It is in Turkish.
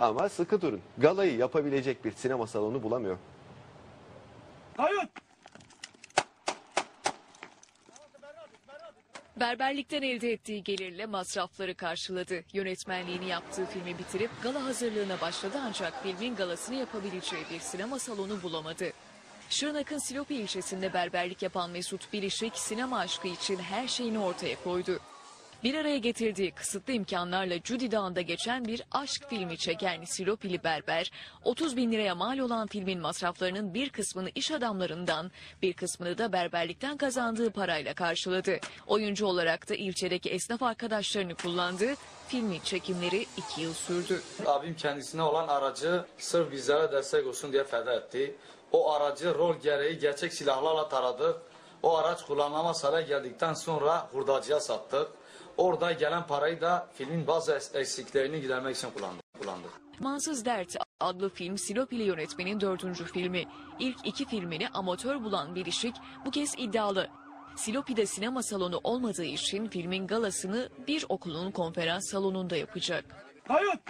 Ama sıkı durun. Galayı yapabilecek bir sinema salonu bulamıyor. Kayıt. Berberlikten elde ettiği gelirle masrafları karşıladı. Yönetmenliğini yaptığı filmi bitirip gala hazırlığına başladı ancak filmin galasını yapabileceği bir sinema salonu bulamadı. Şırnak'ın Silopi ilçesinde berberlik yapan Mesut Bilişik sinema aşkı için her şeyini ortaya koydu. Bir araya getirdiği kısıtlı imkanlarla Cudi Dağı'nda geçen bir aşk filmi çeken Silopili berber, 30 bin liraya mal olan filmin masraflarının bir kısmını iş adamlarından, bir kısmını da berberlikten kazandığı parayla karşıladı. Oyuncu olarak da ilçedeki esnaf arkadaşlarını kullandı. Filmin çekimleri iki yıl sürdü. Abim kendisine olan aracı sırf bizlere destek olsun diye feda etti. O aracı rol gereği gerçek silahlarla taradık. O araç kullanılamaz hale geldikten sonra hurdacıya sattık. Orada gelen parayı da filmin bazı eksiklerini gidermek için kullandık. kullandık. Mansız Dert adlı film Silopili yönetmenin dördüncü filmi. İlk iki filmini amatör bulan Bilişik bu kez iddialı. Silopi'de sinema salonu olmadığı için filmin galasını bir okulun konferans salonunda yapacak. Kayıt.